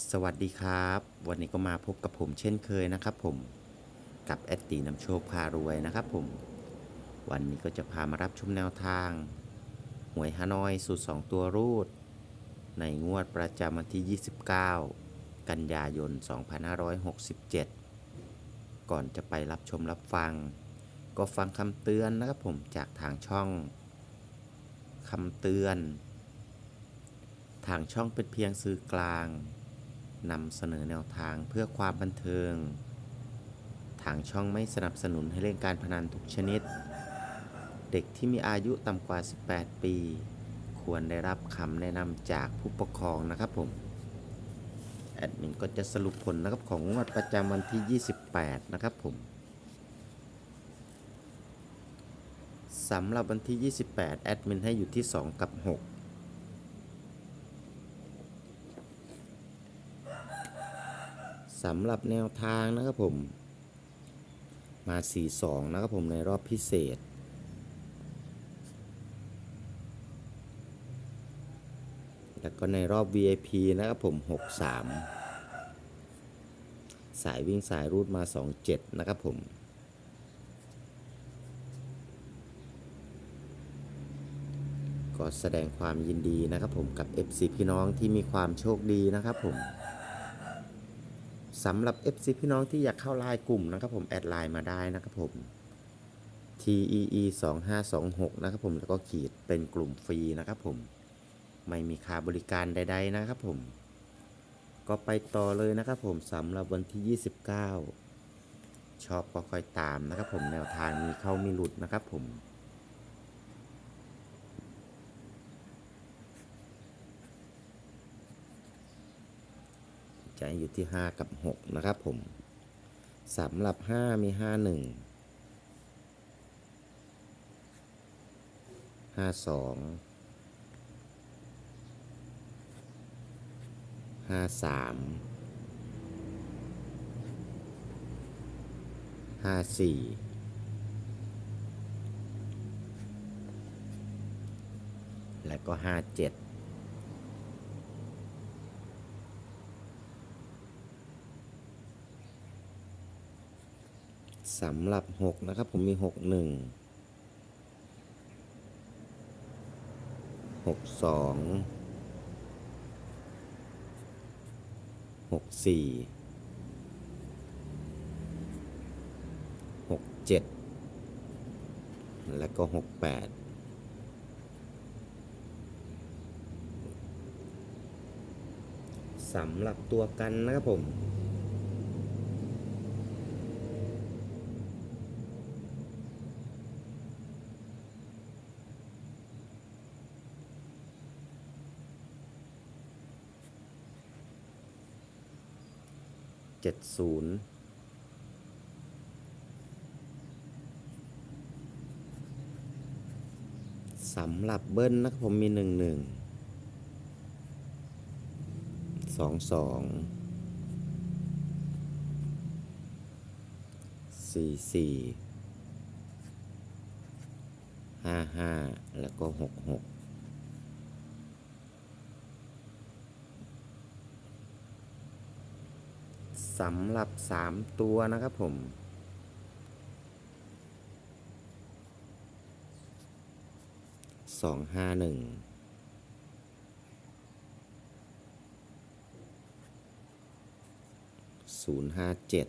สวัสดีครับ วันนี้ก็มาพบกับผมเช่นเคยนะครับผมกับแอดตีนำโชคพารวยนะครับผม วันนี้ก็จะพามารับชมแนวทาง หวยฮานอยสูตร 2 ตัวรูด ในงวดประจำวันที่ 29 กันยายน 2567 ก่อนจะไปรับชมรับฟัง ก็ฟังคำเตือนนะครับผมจากทางช่องคำเตือน ทางช่องเป็นเพียงสื่อกลาง นำเสนอแนวทางเพื่อความบันเทิง ทางช่องไม่สนับสนุนให้เล่นการพนันทุกชนิด เด็กที่มีอายุต่ำกว่า 18 ปี ควรได้รับคำแนะนำจากผู้ปกครองนะครับผม แอดมินก็จะสรุปผลนะครับของงวดประจำวันที่ 28 นะครับผมสำหรับวันที่ 28 แอดมินให้อยู่ที่ 2 กับ 6 สำหรับแนวทางนะครับผม มา 4-2 นะครับผมในรอบพิเศษ แล้วก็ในรอบ VIP นะครับผม 6-3 สายวิ่งสายรูดมา 2-7 นะครับผมก็แสดงความยินดีนะครับผมกับ FC พี่น้องที่มีความโชคดีนะครับผม สำหรับ FC พี่น้องที่อยากเข้าไลน์กลุ่มนะครับผมแอดไลน์มาได้นะครับผม TEE 2526นะครับผมแล้วก็ขีดเป็นกลุ่มฟรีนะครับผม ไม่มีค่าบริการใด ๆ นะครับผม ก็ไปต่อเลยนะครับผมสำหรับวันที่ 29 ชอบก็ค่อยตามนะครับผมแนวทางมีเข้ามีหลุดนะครับผม จอยู่ที่ 5 กับ 6 นะครับผมสำหรับ 5 มี 5 1 5 2 5 3 5 4 และก็ 5 7 สำหรับ 6 นะครับ ผมมี 6 1 6 2 6 4 6 7แล้วก็6 8สำหรับตัวกันนะครับผม เจ็ดศูนย์สำหรับเบิ้ลนะครับผมมีหนึ่งหนึ่งสองสองสี่สี่ห้าห้าแล้วก็หกหก สำหรับ 3 ตัวนะครับผม สองห้าหนึ่ง ศูนย์ห้าเจ็ด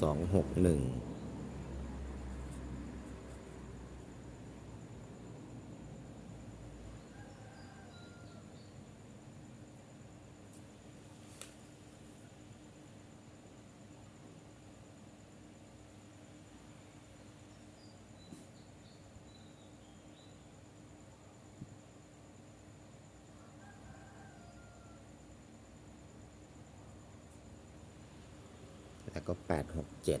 สองหกหนึ่ง แล้วก็จ็ด